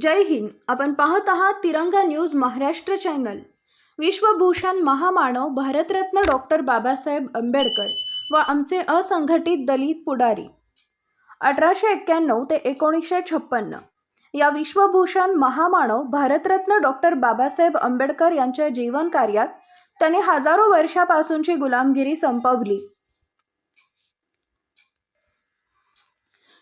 जय हिंद. आपण पाहत आहात तिरंगा न्यूज महाराष्ट्र चॅनल. विश्वभूषण महामानव भारतरत्न डॉक्टर बाबासाहेब आंबेडकर व आमचे असंघटित दलित पुढारी. अठराशे एक्क्याण्णव ते एकोणीसशे छप्पन्न. या विश्वभूषण महामानव भारतरत्न डॉक्टर बाबासाहेब आंबेडकर यांच्या जीवनकार्यात त्याने हजारो वर्षापासूनची गुलामगिरी संपवली.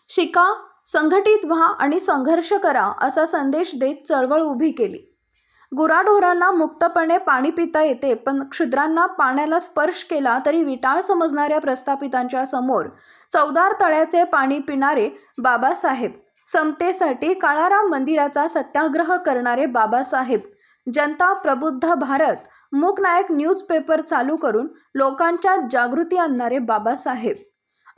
शिका संघटित व्हा आणि संघर्ष करा असा संदेश देत चळवळ उभी केली. गुराढोरांना मुक्तपणे पाणी पिता येते पण क्षुद्रांना पाण्याला स्पर्श केला तरी विटाळ समजणाऱ्या प्रस्थापितांच्या समोर चौदार तळ्याचे पाणी पिणारे बाबासाहेब समतेसाठी काळाराम मंदिराचा सत्याग्रह करणारे बाबासाहेब जनता प्रबुद्ध भारत मूकनायक न्यूजपेपर चालू करून लोकांच्या जागृती आणणारे बाबासाहेब.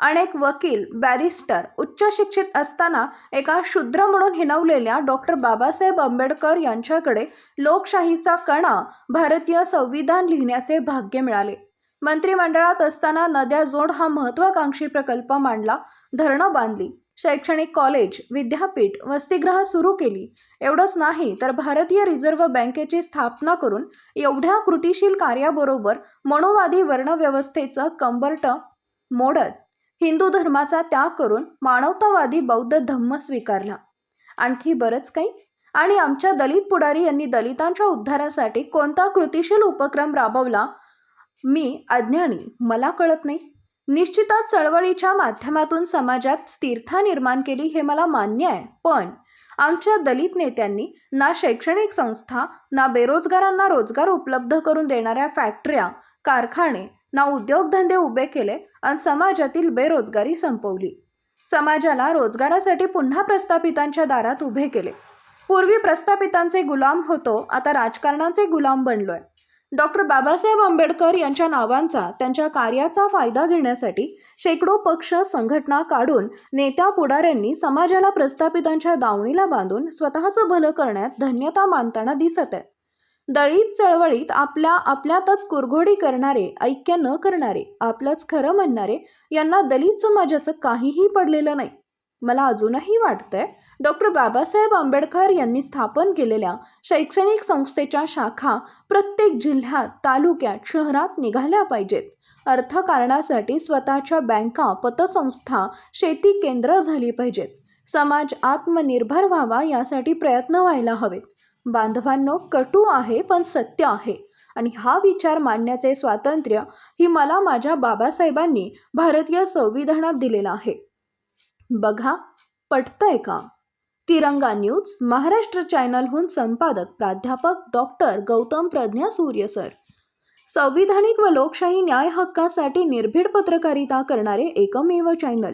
अनेक वकील बॅरिस्टर उच्च शिक्षित असताना एका शूद्र म्हणून हिणवलेल्या डॉक्टर बाबासाहेब आंबेडकर यांच्याकडे लोकशाहीचा कणा भारतीय संविधान लिहिण्याचे भाग्य मिळाले. मंत्रिमंडळात असताना नद्या जोड हा महत्त्वाकांक्षी प्रकल्प मांडला धरणं बांधली शैक्षणिक कॉलेज विद्यापीठ वसतिगृह सुरू केली. एवढंच नाही तर भारतीय रिझर्व्ह बँकेची स्थापना करून एवढ्या कृतिशील कार्याबरोबर मनोवादी वर्णव्यवस्थेचं कंबरट मोडत हिंदू धर्माचा त्याग करून मानवतावादी बौद्ध धम्म स्वीकारला. आणखी बरंच काही? आणि आमच्या दलित पुढारी यांनी दलितांच्या उद्धारासाठी कोणता कृतिशील उपक्रम राबवला? मी अज्ञानी मला कळत नाही. निश्चितच चळवळीच्या माध्यमातून समाजात स्थिरता निर्माण केली हे मला मान्य आहे. पण आमच्या दलित नेत्यांनी ना शैक्षणिक संस्था ना बेरोजगारांना रोजगार उपलब्ध करून देणाऱ्या फॅक्टऱ्या कारखाने ना उद्योगधंदे उभे केले आणि समाजातील बेरोजगारी संपवली. समाजाला रोजगारासाठी पुन्हा प्रस्थापितांच्या दारात उभे केले. पूर्वी प्रस्थापितांचे गुलाम होतो आता राजकारणाचे गुलाम बनलोय. डॉक्टर बाबासाहेब आंबेडकर यांच्या नावांचा त्यांच्या कार्याचा फायदा घेण्यासाठी शेकडो पक्ष संघटना काढून नेत्या पुढाऱ्यांनी समाजाला प्रस्थापितांच्या दावणीला बांधून स्वतःचं भलं करण्यात धन्यता मानताना दिसत आहे. दलित चळवळीत आपल्या आपल्यातच कुरघोडी करणारे ऐक्य न करणारे आपलंच खरं म्हणणारे यांना दलित समाजाचं काहीही पडलेलं नाही. मला अजूनही वाटतंय डॉक्टर बाबासाहेब आंबेडकर यांनी स्थापन केलेल्या शैक्षणिक संस्थेच्या शाखा प्रत्येक जिल्ह्यात तालुक्यात शहरात निघाल्या पाहिजेत. अर्थकारणासाठी स्वतःच्या बँका पतसंस्था शेती केंद्र झाली पाहिजेत. समाज आत्मनिर्भर व्हावा यासाठी प्रयत्न व्हायला हवेत. बांधवांनो कटू आहे पण सत्य आहे. आणि हा विचार मांडण्याचे स्वातंत्र्य ही मला माझ्या बाबासाहेबांनी भारतीय संविधानात दिलेलं आहे. बघा पटतंय का? तिरंगा न्यूज महाराष्ट्र चॅनलहून संपादक प्राध्यापक डॉक्टर गौतम प्रज्ञा सूर्य सर. संविधानिक व लोकशाही न्याय हक्कासाठी निर्भीड पत्रकारिता करणारे एकमेव चॅनल.